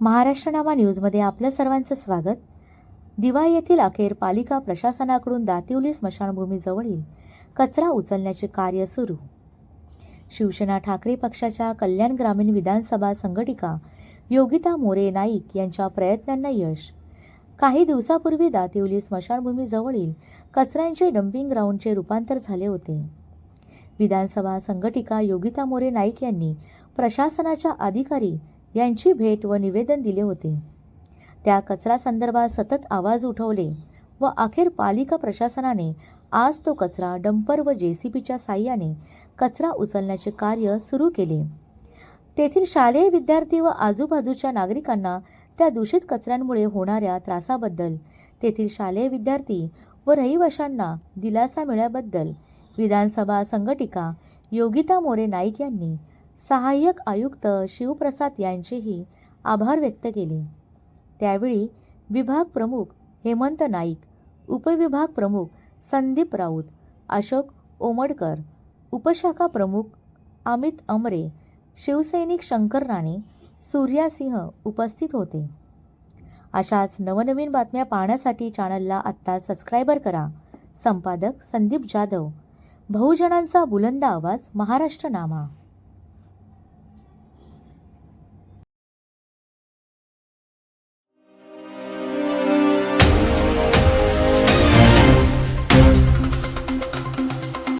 महाराष्ट्रनामा न्यूजमध्ये आपलं सर्वांचं स्वागत. दिवा येथील अखेर पालिका प्रशासनाकडून दातिवली स्मशानभूमीजवळील कचरा उचलण्याचे कार्य सुरू. शिवसेना ठाकरे पक्षाच्या कल्याण ग्रामीण विधानसभा संघटिका योगिता मोरे नाईक यांच्या प्रयत्नांना यश. काही दिवसापूर्वी दातिवली स्मशानभूमीजवळील कचऱ्यांचे डम्पिंग ग्राउंडचे रूपांतर झाले होते. विधानसभा संघटिका योगिता मोरे नाईक यांनी प्रशासनाच्या अधिकारी यांची भेट व निवेदन दिले होते. त्या कचरा संदर्भात सतत आवाज उठवले व अखेर पालिका प्रशासनाने आज तो कचरा डंपर व जे सी बीच्या साह्याने कचरा उचलण्याचे कार्य सुरू केले. तेथील शालेय विद्यार्थी व आजूबाजूच्या नागरिकांना त्या दूषित कचऱ्यांमुळे होणाऱ्या त्रासाबद्दल तेथील शालेय विद्यार्थी व रहिवाशांना दिलासा मिळाल्याबद्दल विधानसभा संघटिका योगिता मोरे नाईक यांनी सहाय्यक आयुक्त शिवप्रसाद यांचेही आभार व्यक्त केले. त्यावेळी विभाग प्रमुख हेमंत नाईक उपविभाग प्रमुख संदीप राऊत अशोक ओमडकर उपशाखा प्रमुख अमित अमरे शिवसैनिक शंकर राणे सूर्यासिंह उपस्थित होते. अशाच नवनवीन बातम्या पाहण्यासाठी चॅनलला आत्ता सबस्क्रायबर करा. संपादक संदीप जाधव. बहुजनांचा बुलंद आवाज महाराष्ट्र नामा